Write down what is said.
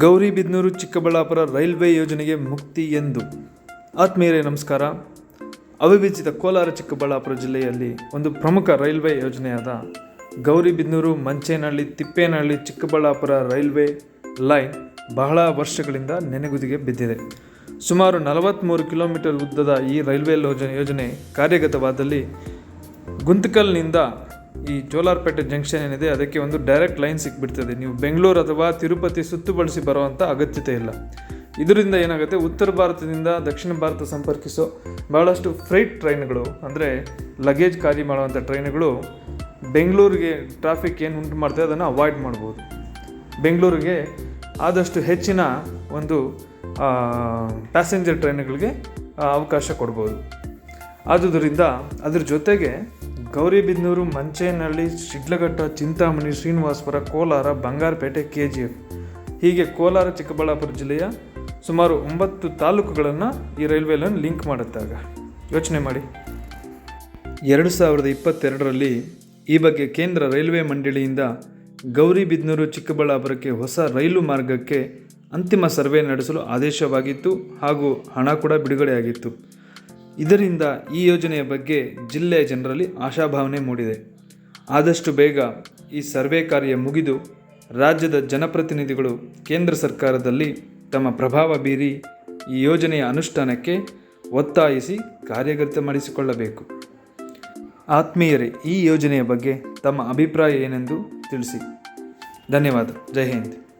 Gauribidanur Chikkaballapur railway ಯೋಜನೆಗೆ ಮುಕ್ತಿ ಎಂದು ಆತ್ಮೀಯರೇ ನಮಸ್ಕಾರ. ಅವಿಭಜಿತ ಕೋಲಾರ ಚಿಕ್ಕಬಳ್ಳಾಪುರ ಜಿಲ್ಲೆಯಲ್ಲಿ ಒಂದು ಪ್ರಮುಖ ರೈಲ್ವೆ ಯೋಜನೆಯಾದ ಗೌರಿಬಿದನೂರು ಮಂಚೇನಹಳ್ಳಿ ತಿಪ್ಪೇನಹಳ್ಳಿ ಚಿಕ್ಕಬಳ್ಳಾಪುರ ರೈಲ್ವೆ ಲೈನ್ ಬಹಳ ವರ್ಷಗಳಿಂದ ನೆನೆಗುದಿಗೆ ಬಿದ್ದಿದೆ. ಸುಮಾರು ನಲವತ್ತ್ಮೂರು ಕಿಲೋಮೀಟರ್ ಉದ್ದದ ಈ ರೈಲ್ವೆ ಯೋಜನೆ ಯೋಜನೆ ಕಾರ್ಯಗತವಾದಲ್ಲಿ ಗುಂತಕಲ್ನಿಂದ ಈ ಜೋಲಾರ್ಪೇಟೆ ಜಂಕ್ಷನ್ ಏನಿದೆ, ಅದಕ್ಕೆ ಒಂದು ಡೈರೆಕ್ಟ್ ಲೈನ್ ಸಿಕ್ಬಿಡ್ತದೆ. ನೀವು ಬೆಂಗಳೂರು ಅಥವಾ ತಿರುಪತಿ ಸುತ್ತು ಬಳಸಿ ಬರುವಂಥ ಅಗತ್ಯತೆ ಇಲ್ಲ. ಇದರಿಂದ ಏನಾಗುತ್ತೆ, ಉತ್ತರ ಭಾರತದಿಂದ ದಕ್ಷಿಣ ಭಾರತ ಸಂಪರ್ಕಿಸೋ ಬಹಳಷ್ಟು ಫ್ರೈಟ್ ಟ್ರೈನ್ಗಳು ಅಂದರೆ ಲಗೇಜ್ ಖಾಲಿ ಮಾಡುವಂಥ ಟ್ರೈನ್ಗಳು ಬೆಂಗಳೂರಿಗೆ ಟ್ರಾಫಿಕ್ ಏನು ಉಂಟು ಮಾಡ್ತದೆ, ಅದನ್ನು ಅವಾಯ್ಡ್ ಮಾಡ್ಬೋದು. ಬೆಂಗಳೂರಿಗೆ ಆದಷ್ಟು ಹೆಚ್ಚಿನ ಒಂದು ಪ್ಯಾಸೆಂಜರ್ ಟ್ರೈನ್ಗಳಿಗೆ ಅವಕಾಶ ಕೊಡ್ಬೋದು. ಆದುದರಿಂದ ಅದ್ರ ಜೊತೆಗೆ Gauribidanur Manchenahalli Sidlaghatta Chintamani Srinivaspur Kolar Bangarpet K G F ಹೀಗೆ ಕೋಲಾರ, ಚಿಕ್ಕಬಳ್ಳಾಪುರ ಜಿಲ್ಲೆಯ ಸುಮಾರು ಒಂಬತ್ತು ತಾಲೂಕುಗಳನ್ನು ಈ ರೈಲ್ವೆ ಲೈನ್ ಲಿಂಕ್ ಮಾಡುತ್ತಾಗ. ಯೋಚನೆ ಮಾಡಿ. ಎರಡು ಸಾವಿರದ ಇಪ್ಪತ್ತೆರಡರಲ್ಲಿ ಈ ಬಗ್ಗೆ ಕೇಂದ್ರ ರೈಲ್ವೆ ಮಂಡಳಿಯಿಂದ ಗೌರಿಬಿದನೂರು, ಚಿಕ್ಕಬಳ್ಳಾಪುರಕ್ಕೆ ಹೊಸ ರೈಲು ಮಾರ್ಗಕ್ಕೆ ಅಂತಿಮ ಸರ್ವೆ ನಡೆಸಲು ಆದೇಶವಾಗಿತ್ತು ಹಾಗೂ ಹಣ ಕೂಡ ಬಿಡುಗಡೆಯಾಗಿತ್ತು. ಇದರಿಂದ ಈ ಯೋಜನೆಯ ಬಗ್ಗೆ ಜಿಲ್ಲೆಯ ಜನರಲ್ಲಿ ಆಶಾಭಾವನೆ ಮೂಡಿದೆ. ಆದಷ್ಟು ಬೇಗ ಈ ಸರ್ವೆ ಕಾರ್ಯ ಮುಗಿದು ರಾಜ್ಯದ ಜನಪ್ರತಿನಿಧಿಗಳು ಕೇಂದ್ರ ಸರ್ಕಾರದಲ್ಲಿ ತಮ್ಮ ಪ್ರಭಾವ ಬೀರಿ ಈ ಯೋಜನೆಯ ಅನುಷ್ಠಾನಕ್ಕೆ ಒತ್ತಾಯಿಸಿ ಕಾರ್ಯಗತ ಮಾಡಿಸಿಕೊಳ್ಳಬೇಕು. ಆತ್ಮೀಯರೇ, ಈ ಯೋಜನೆಯ ಬಗ್ಗೆ ತಮ್ಮ ಅಭಿಪ್ರಾಯ ಏನೆಂದು ತಿಳಿಸಿ. ಧನ್ಯವಾದ. ಜೈ ಹಿಂದ್.